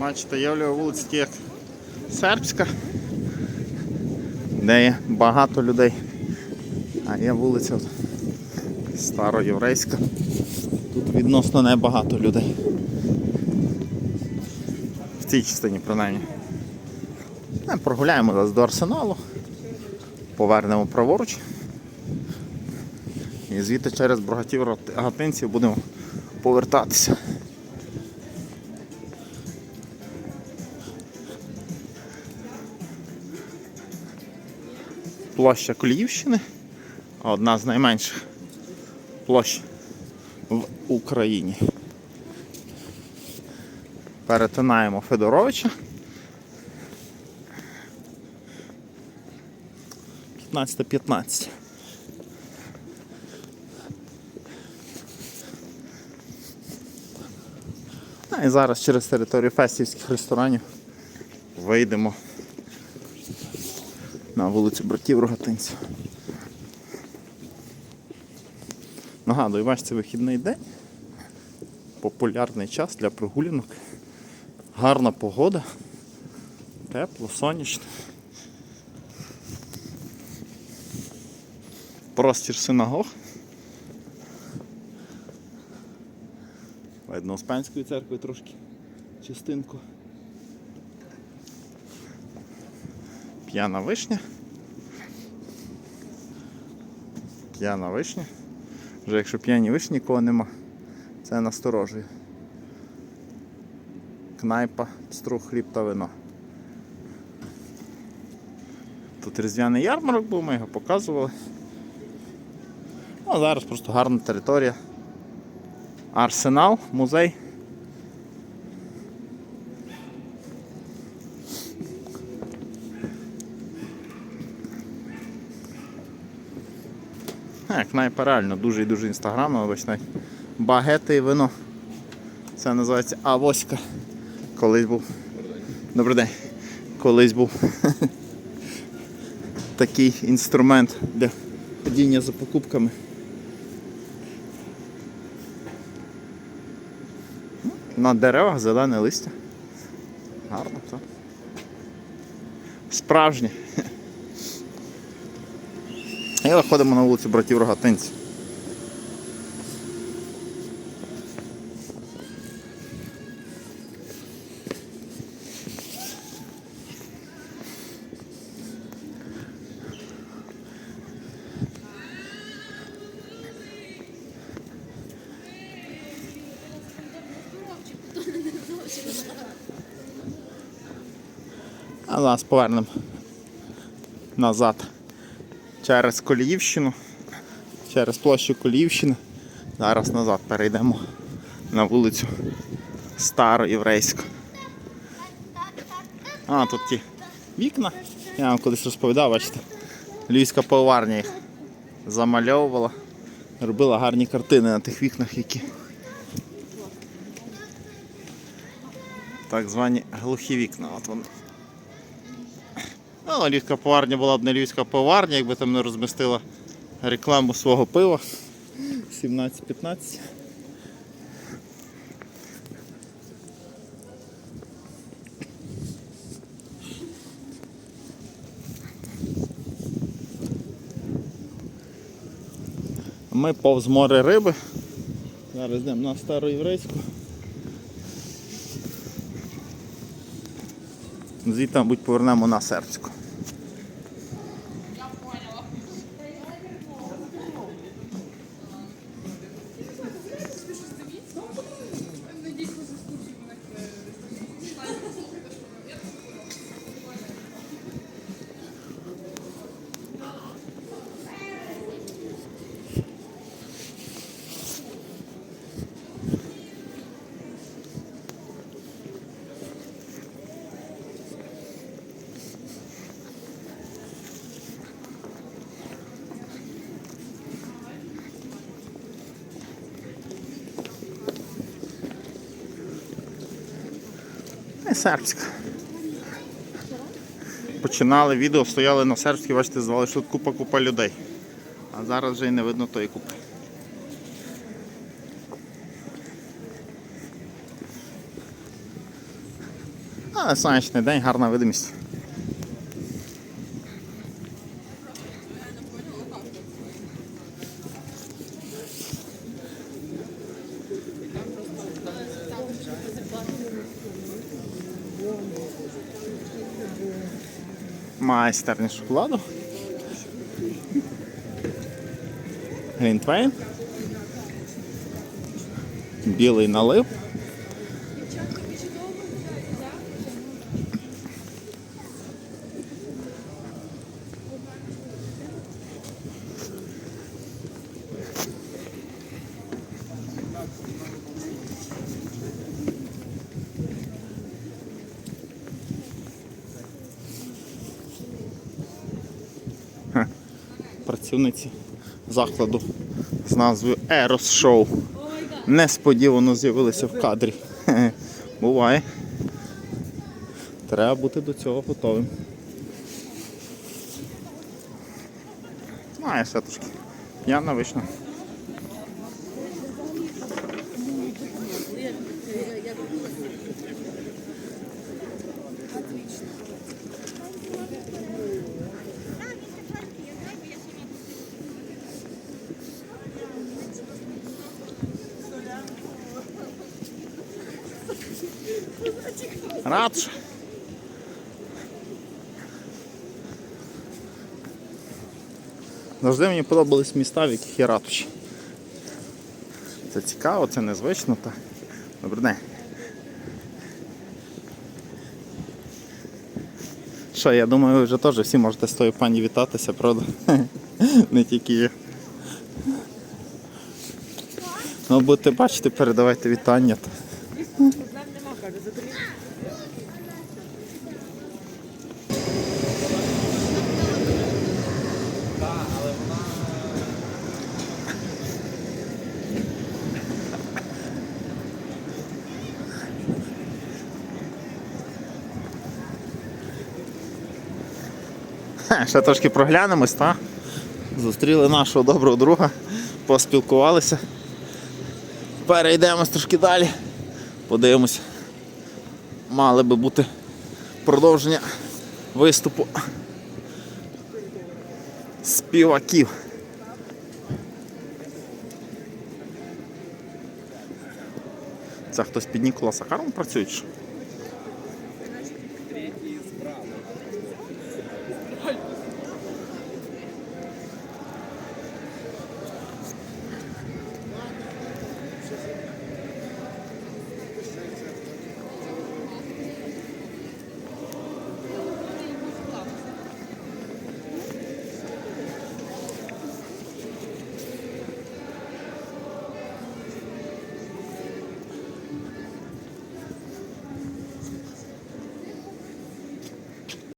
Бачите, є вулиця такі як сербська, де є багато людей. А є вулиця староєврейська. Тут відносно небагато людей. В цій частині принаймні. Е, Прогуляємо зараз до арсеналу, повернемо праворуч. І звідти через Брогатів гатинців будемо повертатися. Площа Коліївщини, одна з найменших площ в Україні. Перетинаємо Федоровича. 15-15. А і зараз через територію фестівських ресторанів вийдемо на вулицю братів Рогатинців. Нагадую, бачите, вихідний день. Популярний час для прогулянок. Гарна погода. Тепло, сонячно. Простір синагог. Видно, Успенської церкви трошки частинку. П'яна вишня. П'яна вишня. Вже якщо п'яні вишні нікого нема, це насторожує. Кнайпа, струх, хліб та вино. Тут різдвяний ярмарок був, ми його показували. Ну, зараз просто гарна територія. Арсенал, музей. Кнайпа реально дуже і дуже інстаграмно, бачите, багети і вино. Це називається авоська. Колись був. Добрий день. Колись був такий інструмент для ходіння за покупками. На деревах зелене листя. Гарно, так. Справжнє. І виходимо на вулицю братів Рогатинців. А зараз повернемо назад через Коліївщину, через площу Коліївщини. Зараз назад перейдемо на вулицю Староєврейську. А, тут ті вікна. Я вам колись розповідав, бачите. Львівська поварня їх замальовувала, робила гарні картини на тих вікнах, які так звані глухі вікна. От вони. Ну, львівська поварня була б не львівська поварня, якби там не розмістила рекламу свого пива. 17-15. Ми повз море риби. Зараз йдемо на староєврейську. Звідти, мабуть, повернемо на сербську. І сербська. Починали відео, стояли на сербській, бачите, звали, що тут купа-купа людей. А зараз вже й не видно тої купи. Але сонячний день, гарна видимість. Майстерня шоколаду. Глінтвейн. Білий налив. Працівниці закладу з назвою Ерос Шоу. Несподівано з'явилися в кадрі. Буває. Треба бути до цього готовим. Має все трошки. П'яна вийшла. Радше. Завжди мені подобались міста, в яких є ратуші. Це цікаво, це незвично. Та... Добрий день. Що, я думаю, ви вже теж всі можете з тою пані вітатися, правда? Не тільки я. Ну, будете бачити, передавайте вітання. Ще трошки проглянемось, та? Зустріли нашого доброго друга, поспілкувалися. Перейдемось трошки далі. Подивимось мали би бути продовження виступу співаків. Це хтось під Нікола Сахаром працює? Третій справа.